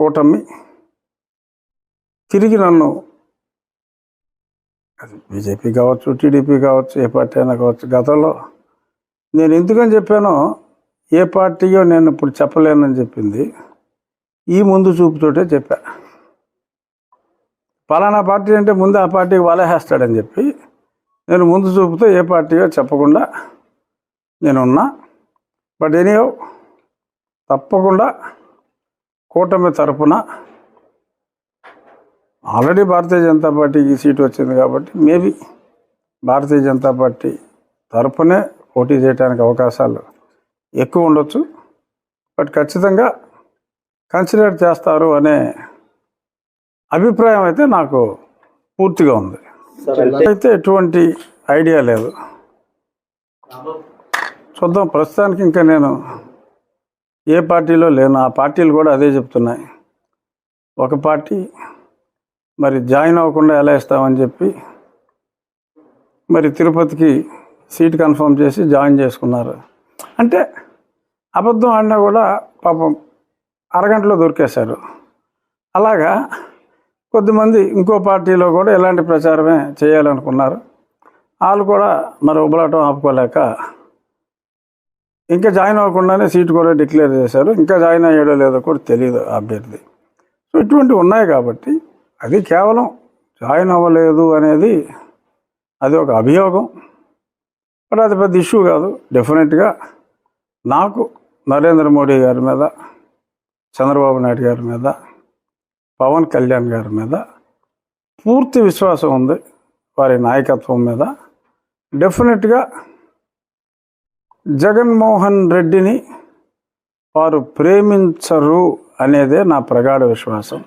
కూటమి తిరిగి నన్ను అది బీజేపీ కావచ్చు టీడీపీ కావచ్చు ఏ పార్టీ అయినా కావచ్చు గతంలో నేను ఎందుకని చెప్పానో ఏ పార్టీయో నేను ఇప్పుడు చెప్పలేనని చెప్పింది. ఈ ముందు చూపుతోటే చెప్పా. పలానా పార్టీ అంటే ముందు ఆ పార్టీకి వలహేస్తాడని చెప్పి నేను ముందు చూపుతో ఏ పార్టీయో చెప్పకుండా నేనున్నా. బట్ ఎనీయో తప్పకుండా కూటమి తరపున ఆల్రెడీ భారతీయ జనతా పార్టీకి సీటు వచ్చింది కాబట్టి మేబీ భారతీయ జనతా పార్టీ తరపునే పోటీ చేయడానికి అవకాశాలు ఎక్కువ ఉండొచ్చు. బట్ ఖచ్చితంగా కన్సిడర్ చేస్తారు అనే అభిప్రాయం అయితే నాకు పూర్తిగా ఉంది. అయితే ఎటువంటి ఐడియా లేదు. చూద్దాం. ప్రస్తుతానికి ఇంకా నేను ఏ పార్టీలో లేను ఆ పార్టీలు కూడా అదే చెప్తున్నాయి. ఒక పార్టీ మరి జాయిన్ అవ్వకుండా ఎలా ఇస్తామని చెప్పి మరి తిరుపతికి సీట్ కన్ఫర్మ్ చేసి జాయిన్ చేసుకున్నారు. అంటే అబద్ధం ఆడినా కూడా పాపం అరగంటలో దొరికేశారు. అలాగా కొద్దిమంది ఇంకో పార్టీలో కూడా ఇలాంటి ప్రచారమే చేయాలనుకున్నారు. వాళ్ళు కూడా మరి ఉబలాటం ఆపుకోలేక ఇంకా జాయిన్ అవ్వకుండానే సీట్ కూడా డిక్లేర్ చేశారు. ఇంకా జాయిన్ అయ్యాడో లేదో కూడా తెలియదు అభ్యర్థి. సో ఇటువంటివి ఉన్నాయి కాబట్టి అది కేవలం జాయిన్ అవ్వలేదు అనేది అది ఒక అభియోగం. బట్ అది పెద్ద ఇష్యూ కాదు. డెఫినెట్గా నాకు నరేంద్ర మోడీ గారి మీద చంద్రబాబు నాయుడు గారి మీద పవన్ కళ్యాణ్ గారి మీద పూర్తి విశ్వాసం ఉంది. వారి నాయకత్వం మీద డెఫినెట్గా జగన్మోహన్ రెడ్డిని వారు ప్రేమించరు అనేదే నా ప్రగాఢ విశ్వాసం.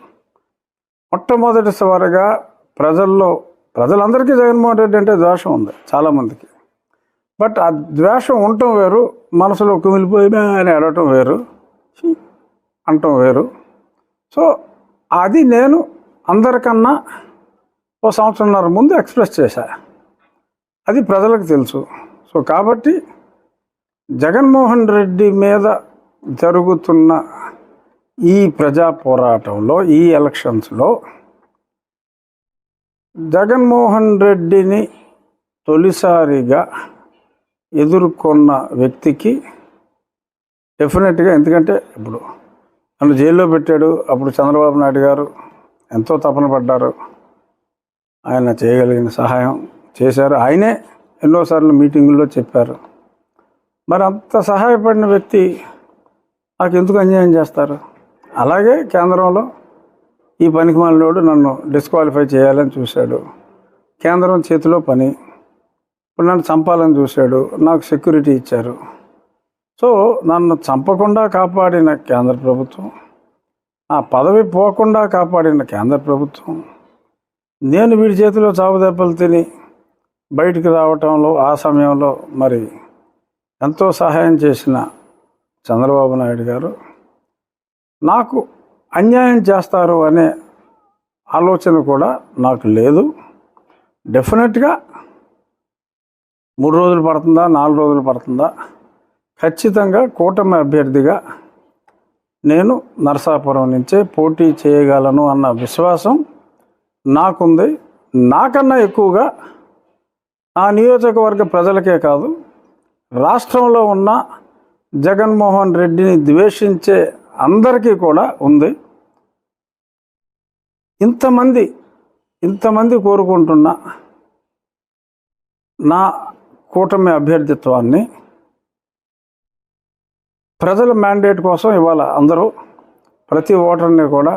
మొట్టమొదటిసారిగా ప్రజల్లో ప్రజలందరికీ జగన్మోహన్ రెడ్డి అంటే ద్వేషం ఉంది చాలామందికి. బట్ ఆ ద్వేషం ఉండటం వేరు మనసులో కుమిలిపోయినా అని అడగటం వేరు అంటం వేరు. సో అది నేను అందరికన్నా ఓ సంవత్సరంన్నర ముందు ఎక్స్ప్రెస్ చేశా. అది ప్రజలకు తెలుసు. సో కాబట్టి జగన్మోహన్ రెడ్డి మీద జరుగుతున్న ఈ ప్రజా పోరాటంలో ఈ ఎలక్షన్స్లో జగన్మోహన్ రెడ్డిని తొలిసారిగా ఎదుర్కొన్న వ్యక్తికి డెఫినెట్గా ఎందుకంటే ఇప్పుడు నన్ను జైల్లో పెట్టాడు అప్పుడు చంద్రబాబు నాయుడు గారు ఎంతో తపన పడ్డారు. ఆయన చేయగలిగిన సహాయం చేశారు. ఆయనే ఎన్నోసార్లు మీటింగుల్లో చెప్పారు. మరి అంత సహాయపడిన వ్యక్తి నాకు ఎందుకు అన్యాయం చేస్తారు? అలాగే కేంద్రంలో ఈ పనికిమాలినోడు నన్ను డిస్క్వాలిఫై చేయాలని చూశాడు. కేంద్రం చేతిలో పని ఇప్పుడు నన్ను చంపాలని చూశాడు నాకు సెక్యూరిటీ ఇచ్చారు. సో నన్ను చంపకుండా కాపాడిన కేంద్ర ప్రభుత్వం ఆ పదవి పోకుండా కాపాడిన కేంద్ర ప్రభుత్వం నేను వీడి చేతిలో చావు దెబ్బలు తిని బయటికి రావటంలో ఆ సమయంలో మరి ఎంతో సహాయం చేసిన చంద్రబాబు నాయుడు గారు నాకు అన్యాయం చేస్తారు అనే ఆలోచన కూడా నాకు లేదు. డెఫినెట్గా మూడు రోజులు పడుతుందా నాలుగు రోజులు పడుతుందా? ఖచ్చితంగా కూటమి అభ్యర్థిగా నేను నరసాపురం నుంచే పోటీ చేయగలను అన్న విశ్వాసం నాకుంది. నాకన్నా ఎక్కువగా ఆ నియోజకవర్గ ప్రజలకే కాదు రాష్ట్రంలో ఉన్న జగన్మోహన్ రెడ్డిని ద్వేషించే అందరికీ కూడా ఉంది. ఇంతమంది ఇంతమంది కోరుకుంటున్న నా కూటమి అభ్యర్థిత్వాన్ని ప్రజల మ్యాండేట్ కోసం ఇవాళ అందరూ ప్రతి ఓటర్ని కూడా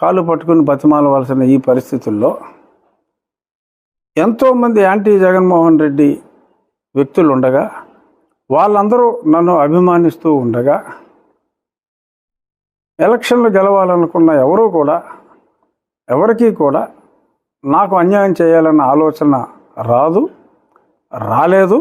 కాలు పట్టుకుని బతిమాలవలసిన ఈ పరిస్థితుల్లో ఎంతోమంది యాంటీ జగన్మోహన్ రెడ్డి వ్యక్తులు ఉండగా వాళ్ళందరూ నన్ను అభిమానిస్తూ ఉండగా ఎలక్షన్లు గెలవాలనుకున్న ఎవరూ కూడా ఎవరికీ కూడా నాకు అన్యాయం చేయాలన్న ఆలోచన రాదు రాలేదు.